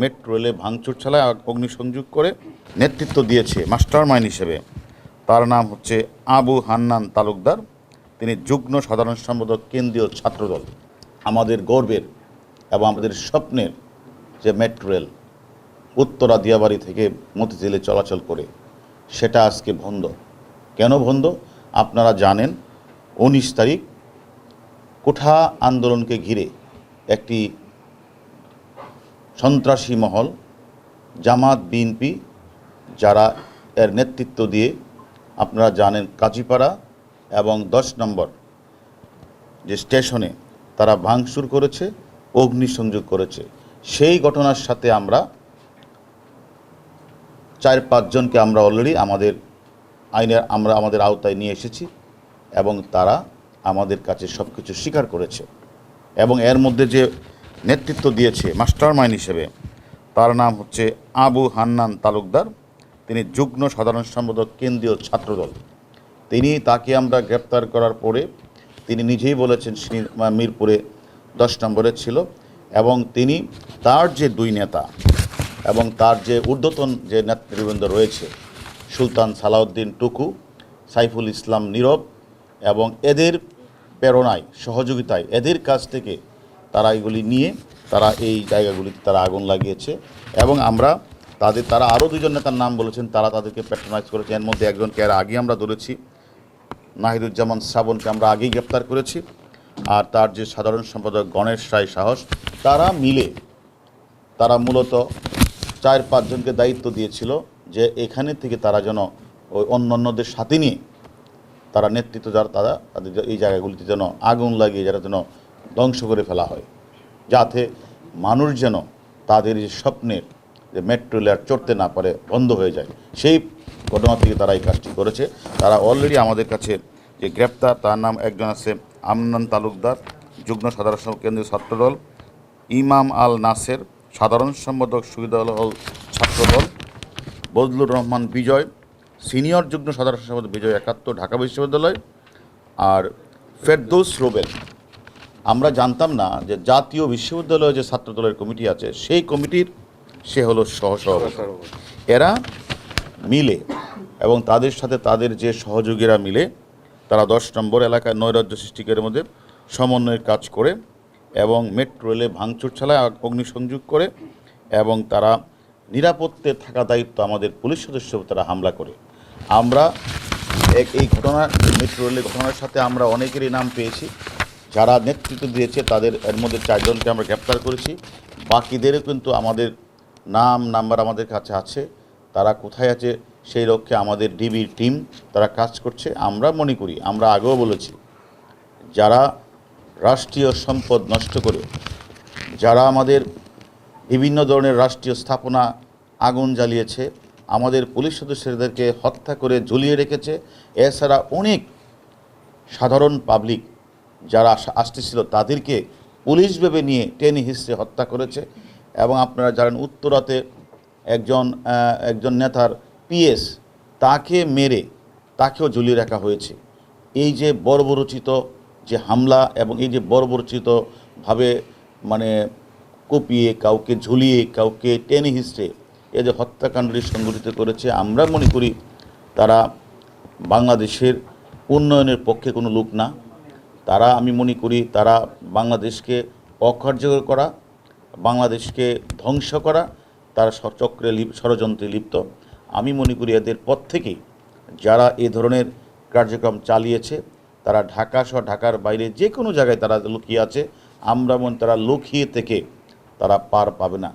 Metro রেলে ভাঙচুর আর অগ্নিসংযোগ করে নেতৃত্ব দিয়েছে মাস্টার মাইন্ড হিসেবে। তার নাম হচ্ছে আবু হান্নান তালুকদার। তিনি যুগ্ম সাধারণ সম্পাদক, কেন্দ্রীয় ছাত্রদল। আমাদের গর্বের এবং আমাদের স্বপ্নের যে মেট্রো রেল উত্তরা দিয়াবাড়ি থেকে মতিঝিলে চলাচল করে, সেটা আজকে বন্ধ। কেন বন্ধ? আপনারা জানেন, উনিশ তারিখ কোঠা আন্দোলনকে ঘিরে একটি সন্ত্রাসী মহল, জামাত, বিএনপি যারা এর নেতৃত্ব দিয়ে আপনারা জানেন কাজীপাড়া এবং দশ নম্বর যে স্টেশনে তারা ভাঙচুর করেছে, অগ্নিসংযোগ করেছে। সেই ঘটনার সাথে আমরা চার পাঁচজনকে আমরা অলরেডি আমাদের আইনের, আমরা আমাদের আওতায় নিয়ে এসেছি এবং তারা আমাদের কাছে সব কিছু স্বীকার করেছে। এবং এর মধ্যে যে নেতৃত্ব দিয়েছে মাস্টার মাইন্ড হিসেবে। তার নাম হচ্ছে আবু হান্নান তালুকদার। তিনি যুগ্ম সাধারণ সম্পাদক কেন্দ্রীয় ছাত্রদল। তিনি তাকে আমরা গ্রেপ্তার করার পরে তিনি নিজেই বলেছেন মিরপুরে দশ নম্বরে ছিল এবং তিনি তার যে দুই নেতা এবং তার যে ঊর্ধ্বতন যে নেতৃবৃন্দ রয়েছে, সুলতান সালাউদ্দিন টুকু, সাইফুল ইসলাম নীরব এবং এদের প্রেরণায়, সহযোগিতায় এদের কাছ থেকে তারা এগুলি নিয়ে, তারা এই জায়গাগুলিতে তারা আগুন লাগিয়েছে। এবং আমরা তাদের, তারা আরও দুজন নেতার নাম বলেছেন, তারা তাদেরকে প্যাট্রোনাইজ করেছে। এর মধ্যে একজনকে এর আগে আমরা ধরেছি, নাহিদুজ্জামান শ্রাবণকে আমরা আগেই গ্রেপ্তার করেছি। আর তার যে সাধারণ সম্পাদক গণেশ রায় সাহস, তারা মিলে, তারা মূলত চার পাঁচজনকে দায়িত্ব দিয়েছিল যে এখানে থেকে তারা যেন ওই অন্য অন্যদের সাথে নিয়ে তারা নেতৃত্ব যারা, তারা তাদের এই জায়গাগুলিতে যেন আগুন লাগিয়ে, যারা যেন ধ্বংস করে ফেলা হয়, যাতে মানুষ যেন তাদের যে স্বপ্নের যে মেট্রো রেল আর চড়তে না পারে, বন্ধ হয়ে যায়। সেই ঘটনা থেকে তারা এই কাজটি করেছে। তারা অলরেডি আমাদের কাছে যে গ্রেপ্তার, তার নাম একজন আছে আমনান তালুকদার, যুগ্ম সাধারণ কেন্দ্রীয় ছাত্রদল। ইমাম আল নাসের সাধারণ সম্পাদক সুবিধাল হল ছাত্রদল। বদলুর রহমান বিজয়, সিনিয়র যুগ্ম সাধারণ সম্পাদক বিজয় একাত্তর, ঢাকা বিশ্ববিদ্যালয়। আর ফেরদৌস রোবেল আমরা জানতাম না যে জাতীয় বিশ্ববিদ্যালয়ে যে ছাত্রদলের কমিটি আছে সেই কমিটির সে হলো সহসভাপতি। এরা মিলে এবং তাদের সাথে তাদের যে সহযোগীরা মিলে তারা দশ নম্বর এলাকায় নৈরাজ্য সৃষ্টিকারের মধ্যে সমন্বয়ের কাজ করে এবং মেট্রো রেলে ভাঙচুর আর অগ্নিসংযোগ করে এবং তারা নিরাপত্তে থাকা দায়িত্ব আমাদের পুলিশ সদস্য তারা হামলা করে। আমরা এক এই ঘটনা মেট্রো রেলের ঘটনার সাথে আমরা অনেকেরই নাম পেয়েছি। যারা নেতৃত্ব দিয়েছে, তাদের এর মধ্যে চারজনকে আমরা গ্রেপ্তার করেছি। বাকিদেরও কিন্তু আমাদের নাম, নাম্বার আমাদের কাছে আছে। তারা কোথায় আছে সেই লক্ষ্যে আমাদের ডিবির টিম তারা কাজ করছে। আমরা মনে করি, আমরা আগেও বলেছি, যারা রাষ্ট্রীয় সম্পদ নষ্ট করে, যারা আমাদের বিভিন্ন ধরনের রাষ্ট্রীয় স্থাপনা আগুন জ্বালিয়েছে, আমাদের পুলিশ সদস্যদেরকে হত্যা করে ঝুলিয়ে রেখেছে, এছাড়া অনেক সাধারণ পাবলিক যারা আস- আসতেছিল তাদেরকে পুলিশ ভেবে নিয়ে টেনে হিসড়ে হত্যা করেছে। এবং আপনারা জানেন উত্তরাতে একজন একজন নেতার পিএস তাকে মেরে তাকেও ঝুলিয়ে রাখা হয়েছে। এই যে বর্বরচিত যে হামলা এবং এই যে বর্বরচিতভাবে মানে কুপিয়ে, কাউকে ঝুলিয়ে, কাউকে টেনে হিসড়ে এই যে হত্যাকাণ্ডটি সংগঠিত করেছে, আমরা মনে করি তারা বাংলাদেশের উন্নয়নের পক্ষে কোনো লোক না। তারা, আমি মনে করি তারা বাংলাদেশকে অকার্যকর করা, বাংলাদেশকে ধ্বংস করা, তারা চক্রে লিপ- ষড়যন্ত্রে লিপ্ত। আমি মনে করি এদের পর থেকেই যারা এ ধরনের কার্যক্রম চালিয়েছে, তারা ঢাকা সহ ঢাকার বাইরে যে কোনো জায়গায় তারা লুকিয়ে আছে, আমরা মনে তারা লুকিয়ে থেকে তারা পার পাবে না।